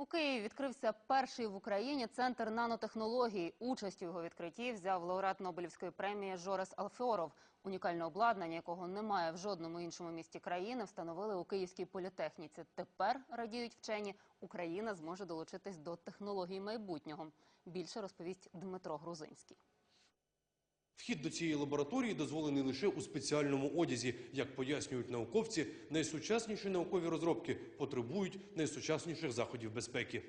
У Києві відкрився перший в Україні центр нанотехнологій. Участь у його відкритті взяв лауреат Нобелівської премії Жорес Алфеоров. Унікальне обладнання, якого немає в жодному іншому місті країни, встановили у Київській політехніці. Тепер радіють вчені, Україна зможе долучитись до технологій майбутнього. Більше розповість Дмитро Грузинський. Вхід до цієї лабораторії дозволений лише у спеціальному одязі. Як пояснюють науковці, найсучасніші наукові розробки потребують найсучасніших заходів безпеки.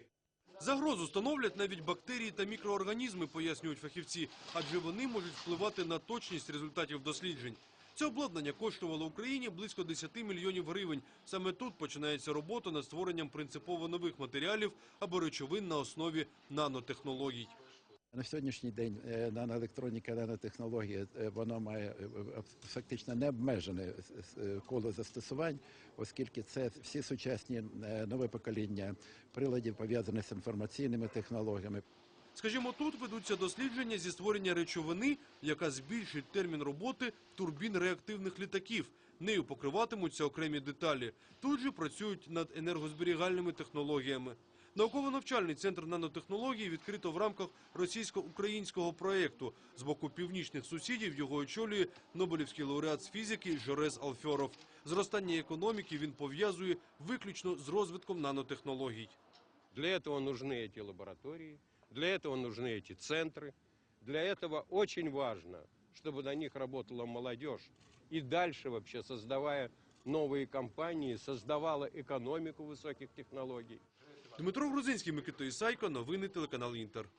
Загрозу становлять навіть бактерії та мікроорганізми, пояснюють фахівці, адже вони можуть впливати на точність результатів досліджень. Це обладнання коштувало Україні близько 10 мільйонів гривень. Саме тут починається робота над створенням принципово нових матеріалів або речовин на основі нанотехнологій. На сьогоднішній день е, наноелектроніка, нанотехнологія, е, воно має е, фактично необмежене коло застосувань, оскільки це всі сучасні нове покоління приладів пов'язані з інформаційними технологіями. Скажімо, тут ведуться дослідження зі створення речовини, яка збільшить термін роботи турбін реактивних літаків. Нею покриватимуться окремі деталі. Тут же працюють над енергозберігальними технологіями. Науково-навчальний центр нанотехнологій відкрито в рамках російсько-українського проєкту. З боку північних сусідів його очолює Нобелівський лауреат з фізики Жорес Алфьоров. Зростання економіки він пов'язує виключно з розвитком нанотехнологій. Для этого нужны эти лаборатории, для этого нужны эти центры. Для этого очень важно, чтобы на них работала молодежь и дальше вообще создавая новые компании, создавала экономику высоких технологий. Дмитро Грузинський, Микита Ісайко, новини телеканал Інтер.